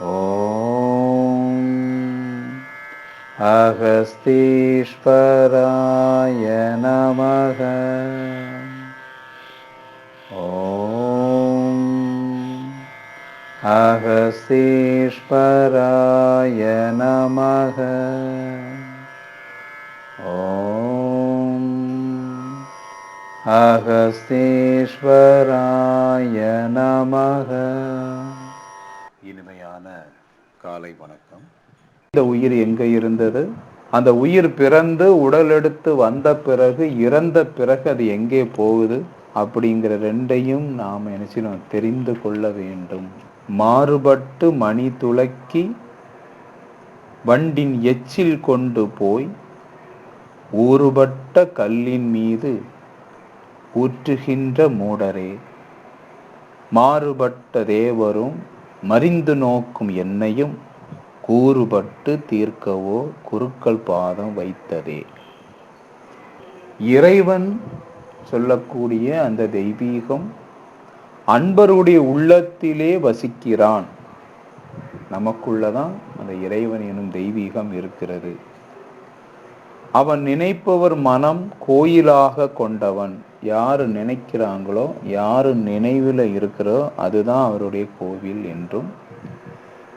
ॐ अगस्तीश्वराय नमः ॐ अगस्तीश्वराय नमः ॐ अगस्तीश्वराय नमः காலை வணக்கம். இந்த உயிர் எங்க இருந்தது? அந்த உயிர் பிறந்து உடல் எடுத்து வந்த பிறகு இறந்த பிறகு அது எங்கே போகுது? அப்படிங்கிற ரெண்டையும் நாம் நினைச்சினோம் தெரிந்து கொள்ள வேண்டும். மாறுபட்டு மணி துளக்கி வண்டின் எச்சில் கொண்டு போய் ஊறுபட்ட கல்லின் மீது ஊற்றுகின்ற மூடரே மாறுபட்ட தேவரும் மறிந்து நோக்கும் என்னையும் கூறுபட்டு தீர்க்கவோ குருக்கள் பாதம் வைத்ததே. இறைவன் சொல்லக்கூடிய அந்த தெய்வீகம் அன்பருடைய உள்ளத்திலே வசிக்கிறான். நமக்குள்ளதான் அந்த இறைவன் எனும் தெய்வீகம் இருக்கிறது. அவன் நினைப்பவர் மனம் கோயிலாக கொண்டவன். யாரு நினைக்கிறாங்களோ யாரு நினைவில் இருக்கிறோ அதுதான் அவருடைய கோவில் என்றும்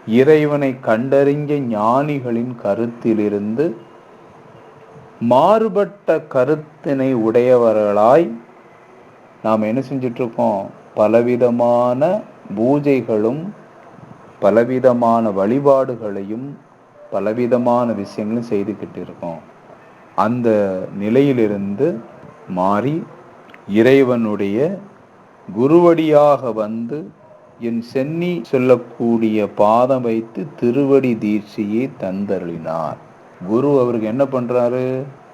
இறைவனை கண்டறிஞ்ச ஞானிகளின் கருத்திலிருந்து மாறுபட்ட கருத்தினை உடையவர்களாய் நாம் என்ன செஞ்சிட்ருக்கோம்? பலவிதமான பூஜைகளும் பலவிதமான வழிபாடுகளையும் பலவிதமான விஷயங்களும் செய்துக்கிட்டு இருக்கோம் அந்த நிலையிலிருந்து மாறி இறைவனுடைய குருவடியாக வந்து என் சென்னி சொல்லக்கூடிய பாதம் வைத்து திருவடி தீட்சையை தந்தருளினார். குரு அவருக்கு என்ன பண்ணுறாரு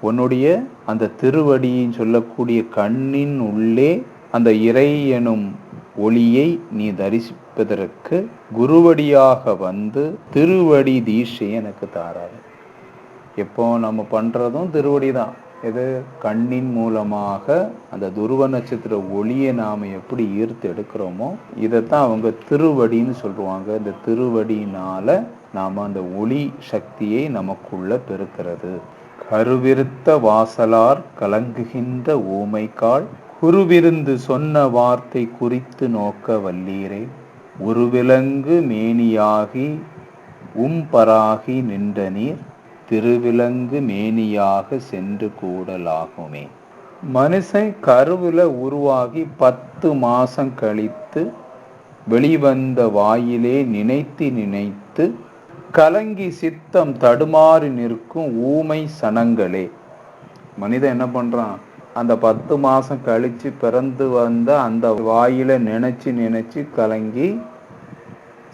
உன்னுடைய அந்த திருவடியின் சொல்லக்கூடிய கண்ணின் உள்ளே அந்த இறை எனும் ஒளியை நீ தரிசிப்பதற்கு குருவடியாக வந்து திருவடி தீட்சை எனக்கு தாராரு. எப்போ நம்ம பண்ணுறதும் திருவடி தான் எது? கண்ணின் மூலமாக அந்த துருவ நட்சத்திர ஒளியை நாம் எப்படி ஈர்த்து எடுக்கிறோமோ இதைத்தான் அவங்க திருவடின்னு சொல்லுவாங்க. இந்த திருவடியினால் நாம் அந்த ஒளி சக்தியை நமக்குள்ள பெருக்கிறது. கருவிருத்த வாசலார் கலங்குகின்ற ஊமைக்கால் குருவிருந்து சொன்ன வார்த்தை குறித்து நோக்க வல்லீரே. உருவிலங்கு மேனியாகி உம்பராகி நின்ற நீர் திருவிலங்கு மேனியாக சென்று கூடலாகுமே. மனுஷன் கருவில் உருவாகி பத்து மாசம் கழித்து வெளிவந்த வாயிலே நினைத்து நினைத்து கலங்கி சித்தம் தடுமாறி நிற்கும் ஊமை சனங்களே. மனிதன் என்ன பண்ணுறான் அந்த பத்து மாதம் கழித்து பிறந்து வந்த அந்த வாயில நினச்சி நினச்சி கலங்கி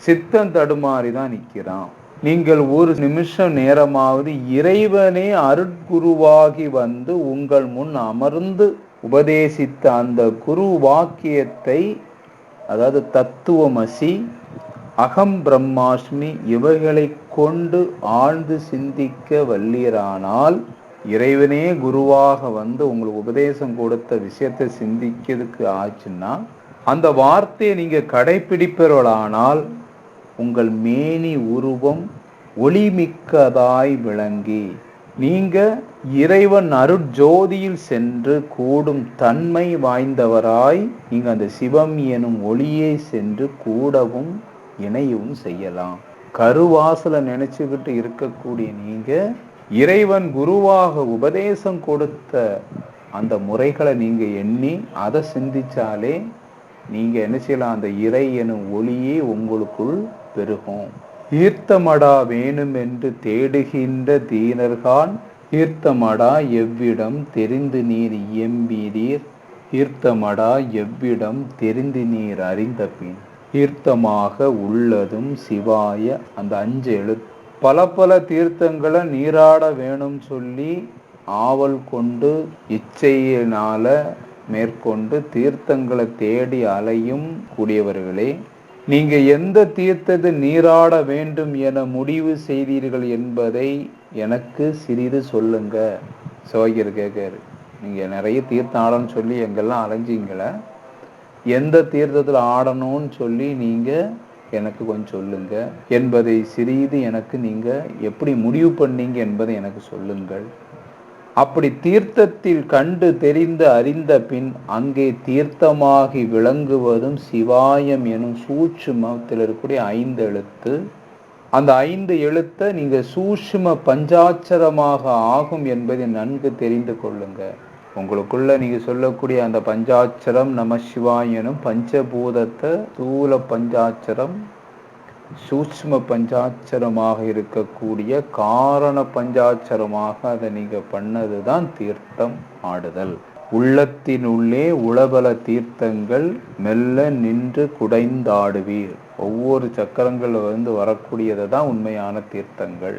சித்தம் தடுமாறி தான் நிற்கிறான் நீங்கள் ஒரு நிமிஷம் நேரமாவது இறைவனே அருட்குருவாகி வந்து உங்கள் முன் அமர்ந்து உபதேசித்த அந்த குரு வாக்கியத்தை அதாவது தத்துவமசி அகம் பிரம்மாஸ்மி இவைகளை கொண்டு ஆழ்ந்து சிந்திக்க வல்லீரானால் இறைவனே குருவாக வந்து உங்களுக்கு உபதேசம் கொடுத்த விஷயத்தை சிந்திக்கிறதுக்கு ஆச்சுன்னா அந்த வார்த்தையை நீங்கள் கடைபிடிப்பவர்களானால் உங்கள் மேனி உருவம் ஒளிமிக்கதாய் விளங்கி நீங்க இறைவன் அருட்ஜோதியில் சென்று கூடும் தன்மை வாய்ந்தவராய் நீங்க அந்த சிவம் எனும் ஒளியை சென்று கூடவும் இணையவும் செய்யலாம். கருவாசல நினைச்சுக்கிட்டு இருக்கக்கூடிய நீங்க இறைவன் குருவாக உபதேசம் கொடுத்த அந்த முறைகளை நீங்க எண்ணி அதை சிந்திச்சாலே நீங்க என்ன செய்யலாம் அந்த இறை எனும் ஒளியே உங்களுக்குள் பெருகும். ஈர்த்தமடா வேணும் என்று தேடுகின்ற தீனர்கான் ஈர்த்தமடா எவ்விடம் தெரிந்து நீர் இயம்பீரீர்? ஈர்த்தமடா எவ்விடம் தெரிந்து நீர் அறிந்த பின் ஈர்த்தமாக உள்ளதும் சிவாய அந்த அஞ்சு எழுத்து பல பல தீர்த்தங்களை நீராட வேணும் சொல்லி ஆவல் கொண்டு இச்சையினால மேற்கொண்டு தீர்த்தங்களை தேடி அலையும் கூடியவர்களே நீங்க எந்த தீர்த்தது நீராட வேண்டும் என முடிவு செய்தீர்கள் என்பதை எனக்கு சிறிது சொல்லுங்க. சிவகிர் கேட்காரு நீங்கள் நிறைய தீர்த்தம் ஆடணும்னு சொல்லி எங்கெல்லாம் அலைஞ்சிங்கள எந்த தீர்த்தத்தில் ஆடணும்னு சொல்லி நீங்கள் எனக்கு கொஞ்சம் சொல்லுங்க. என்பதை சிறிது எனக்கு நீங்கள் எப்படி முடிவு பண்ணீங்க என்பதை எனக்கு சொல்லுங்கள். அப்படி தீர்த்தத்தில் கண்டு தெரிந்து அறிந்த பின் அங்கே தீர்த்தமாகி விளங்குவதும் சிவாயம் எனும் சூட்சுமத்தில் இருக்கக்கூடிய ஐந்து எழுத்து. அந்த ஐந்து எழுத்தை நீங்கள் சூஷ்ம பஞ்சாட்சரமாக ஆகும் என்பதை நன்கு தெரிந்து கொள்ளுங்க. உங்களுக்குள்ள நீங்கள் சொல்லக்கூடிய அந்த பஞ்சாட்சரம் நம சிவாயனும் பஞ்சபூதத்தை தூல பஞ்சாட்சரம் சூட்ச்ம பஞ்சாட்சரமாக இருக்கக்கூடிய காரண பஞ்சாட்சரமாக அதை நீங்கள் பண்ணது தான் தீர்த்தம் ஆடுதல். உள்ளத்தின் உள்ளே உளபல தீர்த்தங்கள் மெல்ல நின்று குடைந்தாடுவீர். ஒவ்வொரு சக்கரங்கள் வந்து வரக்கூடியது தான் உண்மையான தீர்த்தங்கள்.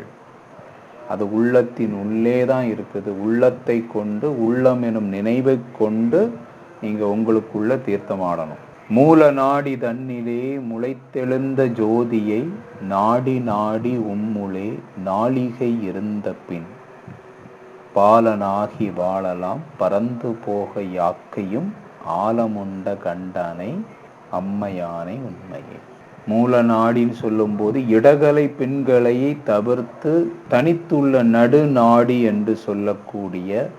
அது உள்ளத்தின் உள்ளே தான் இருக்குது. உள்ளத்தை கொண்டு உள்ளம் எனும் நினைவை கொண்டு நீங்கள் உங்களுக்குள்ள தீர்த்தமாடணும் மூல நாடி தன்னிலே முளைத்தெழுந்த ஜோதியை நாடி நாடி உம்முளே நாளிகை இருந்த பின் பாலனாகி வாழலாம் பறந்து போக யாக்கையும் ஆலமுண்ட கண்டனை அம்மையானை உண்மையே. மூல நாடின்னு சொல்லும்போது இடகலை பெண்களையை தவிர்த்து தனித்துள்ள நடு நாடி என்று சொல்லக்கூடிய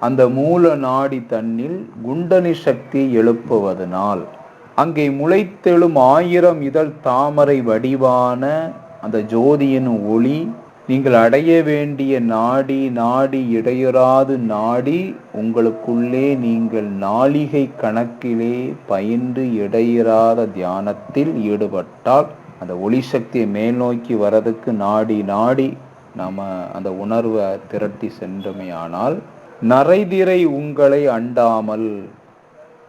அந்த மூல நாடி தன்னில் குண்டனி சக்தி எழுப்புவதனால் அங்கே முளைத்தெழும் ஆயிரம் இதழ் தாமரை வடிவான அந்த ஜோதியின் ஒளி நீங்கள் அடைய வேண்டிய நாடி நாடி இடையறாது நாடி உங்களுக்குள்ளே நீங்கள் நாளிகை கணக்கிலே பயின்று இடையறாத தியானத்தில் ஈடுபட்டால் அந்த ஒளி சக்தியை மேல் நோக்கி வரதுக்கு நாடி நாடி நாம் அந்த உணர்வை திரட்டி சென்றமையானால் நரைதிரை உங்களை அண்டாமல்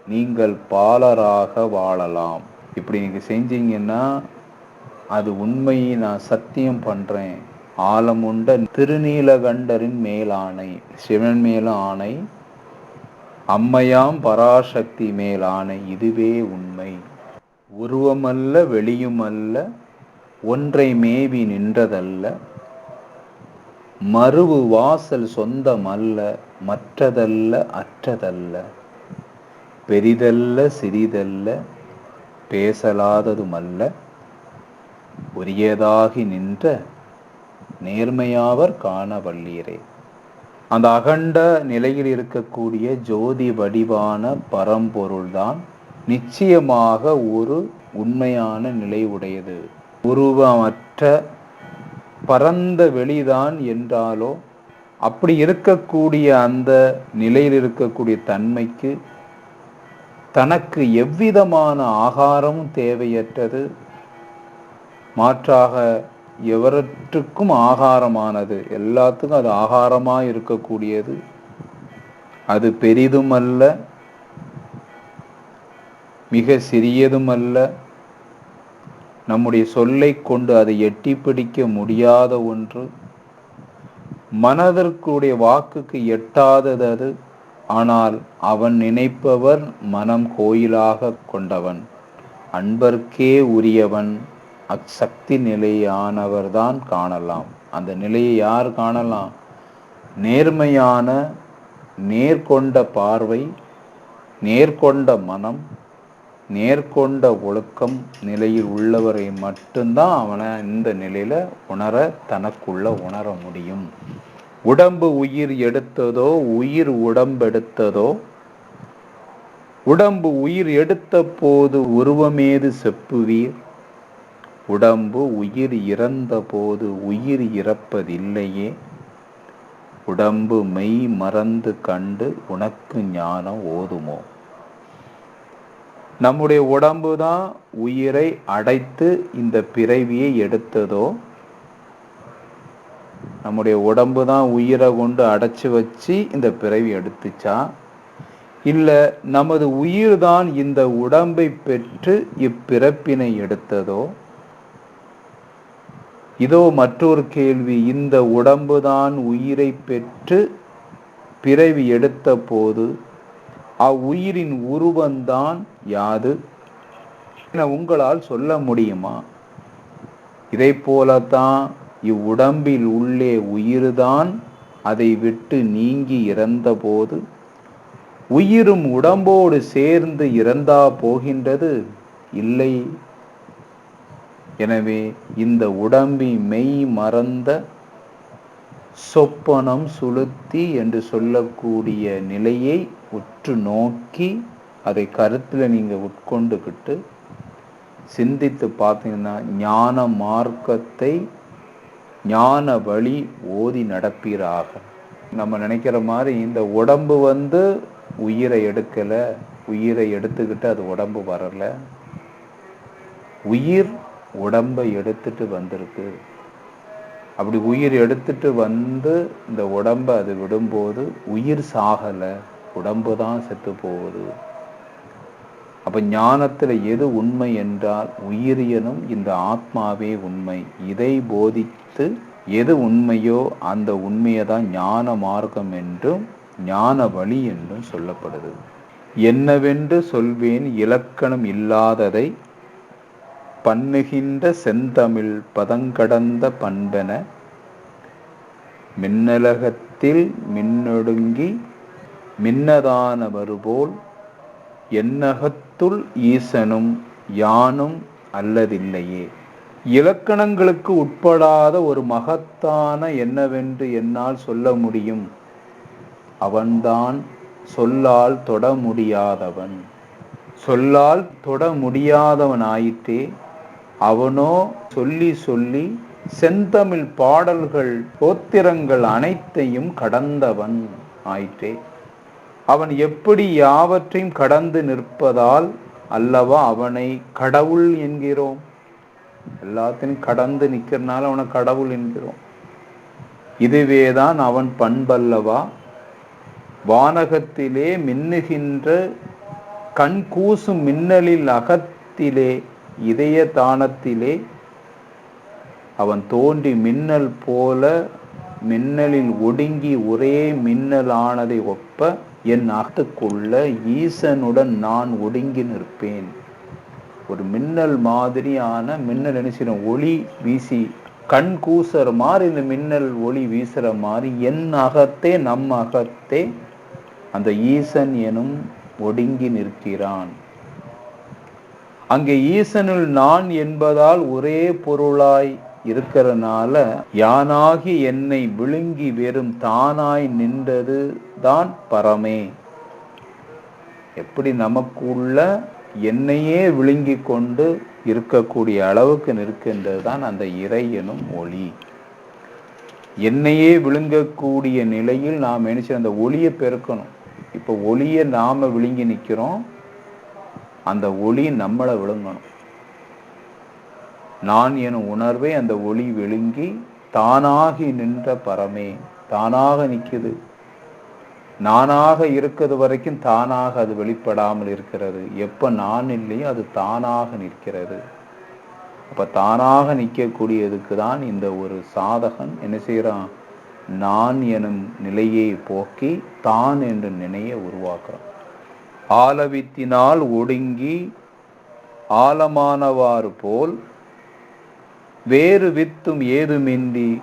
நீங்கள் பாலராக வாழலாம். இப்படி நீங்கள் செஞ்சீங்கன்னா அது உண்மையை நான் சத்தியம் பண்ணுறேன் ஆலமுண்ட திருநீலகண்டரின் மேலானை சிவன் மேல ஆணை அம்மையாம் பராசக்தி மேலானை இதுவே உண்மை. உருவமல்ல வெளியுமல்ல ஒன்றை மேவி நின்றதல்ல மறுவு வாசல் சொந்தமல்ல மற்றதல்ல அற்றதல்ல. பெரிதல்ல சிறிதல்ல பேசலாததுமல்ல. உரியதாகி நின்ற நேர்மையாவர் காண வல்லீரே. அந்த அகண்ட நிலையில் இருக்கக்கூடிய ஜோதி வடிவான பரம்பொருள்தான் நிச்சயமாக ஒரு உண்மையான நிலை உடையது உருவமற்ற பரந்த வெளிதான் என்றாலோ அப்படி இருக்கக்கூடிய அந்த நிலையில் இருக்கக்கூடிய தன்மைக்கு தனக்கு எவ்விதமான ஆகாரமும் தேவையற்றது. மாற்றாக எவரற்றுக்கும் ஆகாரமானது எல்லாத்துக்கும் அது ஆகாரமாக இருக்கக்கூடியது. அது பெரிதும் அல்ல மிக சிறியதும் அல்ல நம்முடைய சொல்லை கொண்டு அதை எட்டி பிடிக்க முடியாத ஒன்று. மனதிற்குடைய வாக்குக்கு எட்டாதது அது. ஆனால் அவன் நினைப்பவர் மனம் கோயிலாக கொண்டவன். அன்பர்க்கே உரியவன். அச்சக்தி நிலையானவர்தான் காணலாம். அந்த நிலையை யார் காணலாம்? நேர்மையான நேர்கொண்ட பார்வை நேர்கொண்ட மனம் நேர்கொண்ட ஒழுக்கம் நிலையில் உள்ளவரை மட்டும்தான் அவனை இந்த நிலையில உணர தனக்குள்ள உணர முடியும். உடம்பு உயிர் எடுத்ததோ உயிர் உடம்பெடுத்ததோ உடம்பு உயிர் எடுத்த போது உருவமேது செப்புவீர்? உடம்பு உயிர் இறந்த போது உயிர் இறப்பதில்லையே? உடம்பு மெய் மறந்து கண்டு உனக்கு ஞானம் ஓதுமோ? நம்முடைய உடம்பு தான் உயிரை அடைத்து இந்த பிறவியை எடுத்ததோ நம்முடைய உடம்பு தான் உயிரை கொண்டு அடைச்சி வச்சு இந்த பிறவி எடுத்துச்சா? இல்லை நமது உயிர் தான் இந்த உடம்பை பெற்று இப்பிறப்பினை எடுத்ததோ? இதோ மற்றொரு கேள்வி. இந்த உடம்பு தான் உயிரை பெற்று பிறவி எடுத்த போது அவ்வுயிரின் உருவந்தான் யாது என உங்களால் சொல்ல முடியுமா? இதை போலத்தான் இவ்வுடம்பில் உள்ளே உயிர்தான் அதை விட்டு நீங்கி இறந்தபோது உயிரும் உடம்போடு சேர்ந்து இறந்தா போகின்றது இல்லை? எனவே இந்த உடம்பி மெய் மறந்த சொப்பனம் சுளுத்தி என்று சொல்லக்கூடிய நிலையை உற்று நோக்கி அதை கருத்தில் நீங்கள் உட்கொண்டுக்கிட்டு சிந்தித்து பார்த்தீங்கன்னா ஞான மார்க்கத்தை ஞான வழி ஓதி நடப்பீராக. நம்ம நினைக்கிற மாதிரி இந்த உடம்பு வந்து உயிரை எடுக்கலை உயிரை எடுத்துக்கிட்டு அது உடம்பு வரலை. உயிர் உடம்பை எடுத்துட்டு வந்திருக்கு. அப்படி உயிர் எடுத்துட்டு வந்து இந்த உடம்பை அது விடும்போது உயிர் சாகலை உடம்பு தான் செத்து போகுது. அப்போ ஞானத்தில் எது உண்மை என்றால் உயிரியனும் இந்த ஆத்மாவே உண்மை. இதை போதித்து எது உண்மையோ அந்த உண்மையை தான் ஞான மார்க்கம் என்றும் ஞான வழி என்றும் சொல்லப்படுது. என்னவென்று சொல்வேன் இலக்கணம் இல்லாததை பண்ணுகின்ற செந்தமிழ் பதங்கடந்த பண்பென மின்னலகத்தில் மின்னொடுங்கி மின்னதானவர் போல் என்னகத்துள் ஈசனும் யானும் அல்லதில்லையே. இலக்கணங்களுக்கு உட்படாத ஒரு மகத்தான என்னவென்று என்னால் சொல்ல முடியும்? அவன்தான் சொல்லால் தொட முடியாதவன். சொல்லால் தொட முடியாதவன் ஆயிற்றே அவனோ சொல்லி சொல்லி செந்தமிழ் பாடல்கள் போத்திரங்கள் அனைத்தையும் கடந்தவன் ஆயிற்றே. அவன் எப்படி யாவற்றையும் கடந்து நிற்பதால் அல்லவா அவனை கடவுள் என்கிறோம். எல்லாத்தையும் கடந்து நிற்கிறனால அவனை கடவுள் என்கிறோம். இதுவேதான் அவன் பண்பல்லவா? வானகத்திலே மின்னுகின்ற கண் கூசும் மின்னலில் அகத்திலே இதய தானத்திலே அவன் தோன்றி மின்னல் போல மின்னலில் ஒடுங்கி ஒரே மின்னலானதை ஒப்ப என் அகத்துக்குள்ள ஈசனுடன் நான் ஒடுங்கி நிற்பேன். ஒரு மின்னல் மாதிரியான மின்னல் என்ன செய்யணும் ஒளி வீசி கண் கூசுற மாதிரி இந்த மின்னல் ஒளி வீசுற மாதிரி என் அகத்தே நம் அகத்தே அந்த ஈசன் எனும் ஒடுங்கி நிற்கிறான். அங்கே ஈசனுள் நான் என்பதால் ஒரே பொருளாய் இருக்கிறனால யானாகி என்னை விழுங்கி வெறும் தானாய் நின்றது தான் பரமே. எப்படி நமக்குள்ள என்னையே விழுங்கி கொண்டு இருக்கக்கூடிய அளவுக்கு நிற்கின்றது தான் அந்த இறை எனும் ஒளி. என்னையே விழுங்கக்கூடிய நிலையில் நாம் நினைச்சு அந்த ஒளியை பெருக்கணும். இப்போ ஒளியை நாம் விழுங்கி நிற்கிறோம். அந்த ஒளி நம்மளை விழுங்கணும். நான் எனும் உணர்வை அந்த ஒளி விழுங்கி தானாகி நின்ற பரமே தானாக நிற்குது. நானாக இருக்கிறது வரைக்கும் தானாக அது வெளிப்படாமல் இருக்கிறது. எப்போ நான் இல்லையோ அது தானாக நிற்கிறது. அப்போ தானாக நிற்கக்கூடியதுக்கு தான் இந்த ஒரு சாதகன் என்ன செய்கிறான் நான் எனும் நிலையை போக்கி தான் என்ற நினையை உருவாக்குறான். ஆலவித்தினால் ஒடுங்கி ஆழமானவாறு போல் வேறு வித்தும் ஏதுமின்றி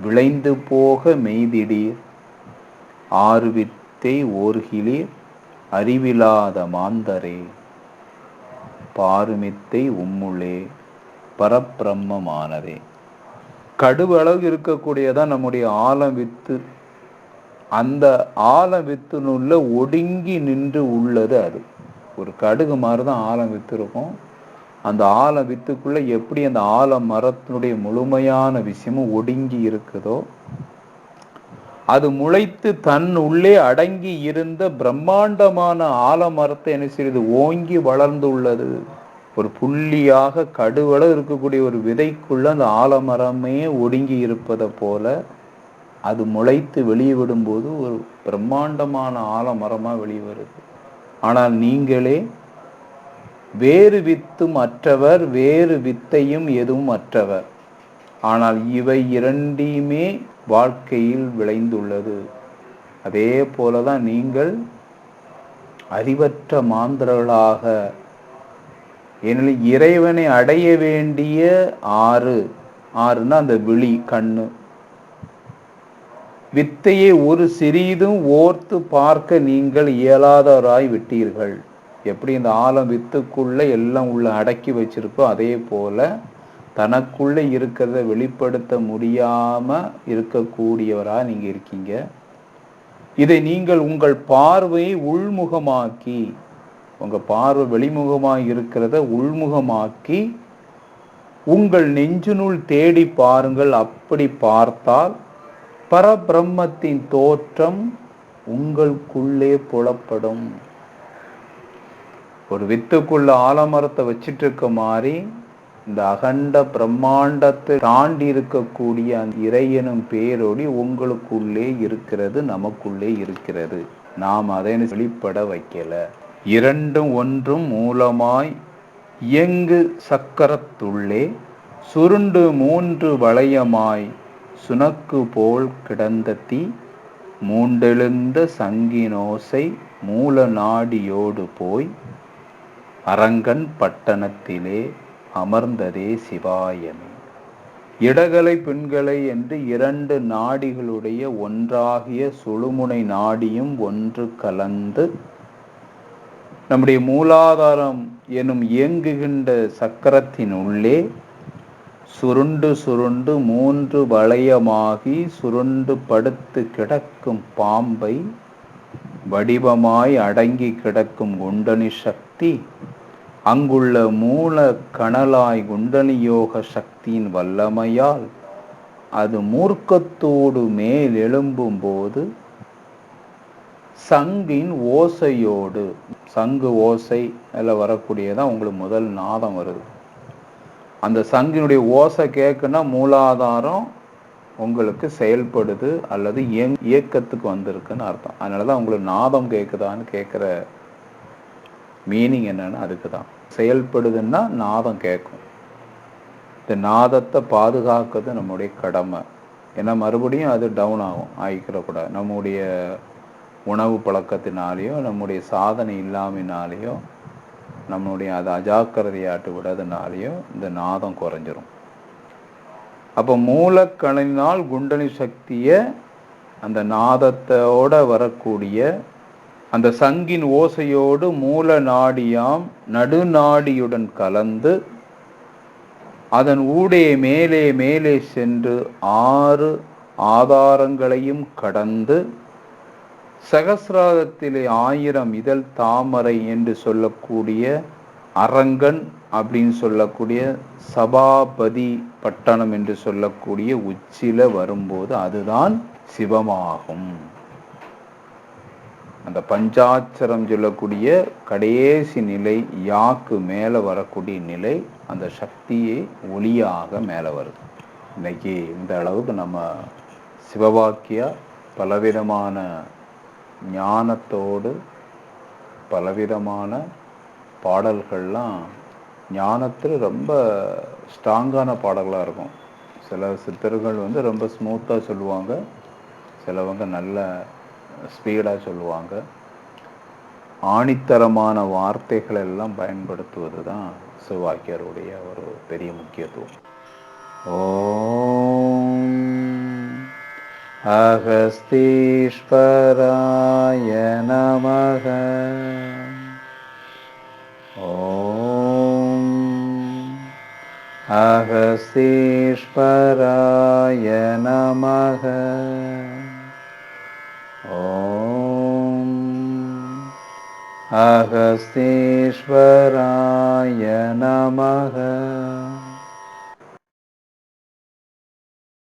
விளைந்து போக மெய்திடீர். ஆறு வித்தை ஓர்கிலீர் அறிவிலாத மாந்தரே. பாருமித்தை உம்முளே பரப்பிரம்மமானதே கடுவளவு இருக்கக்கூடியதான் நம்முடைய ஆழம் வித்து. அந்த ஆழம் வித்துனுள்ள ஒடுங்கி நின்று உள்ளது அது. ஒரு கடுகு மாதிரி தான் ஆழம் வித்து இருக்கும். அந்த ஆல வித்துக்குள்ள எப்படி அந்த ஆல மரத்தினுடைய முழுமையான விஷயமும் ஒடுங்கி இருக்குதோ அது முளைத்து தன் உள்ளே அடங்கி இருந்த பிரம்மாண்டமான ஆலமரத்தை என்ன செய்யுது? ஓங்கி வளர்ந்துள்ளது ஒரு புள்ளியாக கடுவளவு இருக்கக்கூடிய ஒரு விதைக்குள்ள அந்த ஆலமரமே ஒடுங்கி இருப்பதை போல அது முளைத்து வெளியே விடும்போது ஒரு பிரம்மாண்டமான ஆலமரமாக வெளியே வருது. ஆனால் நீங்களே வேறு வித்தும் அற்றவர் வேறு வித்தையும் எதுவும் அற்றவர் ஆனால் இவை இரண்டையுமே வாழ்க்கையில் விளைந்துள்ளது. அதே போலதான் நீங்கள் அறிவற்ற மாந்திரர்களாக ஏனெனில் இறைவனை அடைய வேண்டிய ஆறு ஆறுன்னா அந்த விழி கண்ணு. வித்தையை ஒரு சிறிதும் ஓர்த்து பார்க்க நீங்கள் இயலாதவராய் விட்டீர்கள். எப்படி இந்த ஆழம் வித்துக்குள்ளே எல்லாம் உள்ள அடக்கி வச்சிருக்கோ அதே போல் தனக்குள்ளே இருக்கிறத வெளிப்படுத்த முடியாமல் இருக்கக்கூடியவராக நீங்கள் இருக்கீங்க. இதை நீங்கள் உங்கள் பார்வையை உள்முகமாக்கி உங்கள் பார்வை வெளிமுகமாக இருக்கிறத உள்முகமாக்கி உங்கள் நெஞ்சினுள் தேடி பாருங்கள். அப்படி பார்த்தால் பரபிரம்மத்தின் தோற்றம் உங்களுக்குள்ளே புலப்படும். ஒரு வித்துக்குள்ள ஆலமரத்தை வச்சிட்டு இருக்க மாதிரி இந்த அகண்ட பிரம்மாண்டத்தை தாண்டி இருக்கக்கூடிய அந்த இறையனும் பேரொடி உங்களுக்குள்ளே இருக்கிறது நமக்குள்ளே இருக்கிறது. நாம் அதை வெளிப்பட வைக்கல. இரண்டும் ஒன்றும் மூலமாய் இயங்கு சக்கரத்துள்ளே சுருண்டு மூன்று வளையமாய் சுனக்கு போல் கிடந்த தீ மூண்டெழுந்த சங்கினோசை மூல நாடியோடு போய் அரங்கன் பட்டணத்திலே அமர்ந்ததே சிவாயமே. இடகலை பெண்களை என்று இரண்டு நாடிகளுடைய ஒன்றாகிய சுழுமுனை நாடியும் ஒன்று கலந்து நம்முடைய மூலாதாரம் எனும் இயங்குகின்ற சக்கரத்தின் உள்ளே சுருண்டு சுருண்டு மூன்று வளையமாகி சுருண்டு படுத்து கிடக்கும் பாம்பை வடிவமாய் அடங்கி கிடக்கும் குண்டனி சக்தி அங்குள்ள மூல கணலாய் குண்டலியோக சக்தியின் வல்லமையால் அது மூர்க்கத்தோடு மேல் எழும்பும் போது சங்கின் ஓசையோடு சங்கு ஓசை அதில் வரக்கூடியதான் உங்களுக்கு முதல் நாதம் வருது. அந்த சங்கினுடைய ஓசை கேட்குன்னா மூலாதாரம் உங்களுக்கு செயல்படுது அல்லது இயக்கத்துக்கு வந்திருக்குன்னு அர்த்தம். அதனால தான் உங்களுக்கு நாதம் கேட்குதான்னு கேட்குற மீனிங் என்னன்னு அதுக்கு தான் செயல்படுதுன்னா நாதம் கேட்கும். இந்த நாதத்தை பாதுகாக்கிறது நம்முடைய கடமை. ஏன்னா மறுபடியும் அது டவுன் ஆகும் ஆகிக்கிறக்கூடாது நம்முடைய உணவு பழக்கத்தினாலேயோ நம்முடைய சாதனை இல்லாமினாலேயோ நம்மளுடைய அது அஜாக்கிரதையாட்டு விடாதனாலேயோ இந்த நாதம் குறைஞ்சிரும். அப்போ மூலக்கணினால் குண்டனி சக்தியை அந்த நாதத்தோட வரக்கூடிய அந்த சங்கின் ஓசையோடு மூல நாடியாம் நடுநாடியுடன் கலந்து அதன் ஊடே மேலே மேலே சென்று ஆறு ஆதாரங்களையும் கடந்து சகசிராதத்திலே ஆயிரம் இதழ் தாமரை என்று சொல்லக்கூடிய அரங்கன் அப்படின்னு சொல்லக்கூடிய சபாபதி பட்டணம் என்று சொல்லக்கூடிய உச்சில வரும்போது அதுதான் சிவமாகும். அந்த பஞ்சாட்சரம் சொல்லக்கூடிய கடைசி நிலை யாக்கு மேலே வரக்கூடிய நிலை அந்த சக்தியே ஒளியாக மேலே வருது. இன்னைக்கு இந்த அளவுக்கு நம்ம சிவவாக்கியா பலவிதமான ஞானத்தோடு பலவிதமான பாடல்கள்லாம் ஞானத்தில் ரொம்ப ஸ்ட்ராங்கான பாடல்களாக இருக்கும். சில சித்தர்கள் வந்து ரொம்ப ஸ்மூத்தாக சொல்லுவாங்க. சிலவங்க நல்ல ஸ்பீடாக சொல்லுவாங்க. ஆணித்தரமான வார்த்தைகள் எல்லாம் பயன்படுத்துவது தான் சிவாக்கியருடைய ஒரு பெரிய முக்கியத்துவம். ஓம் அகஸ்தீஸ்வராய நமக. ஓம் அகஸ்தீஸ்வராய நமக. அகஸ்தீஸ்வராய நமக.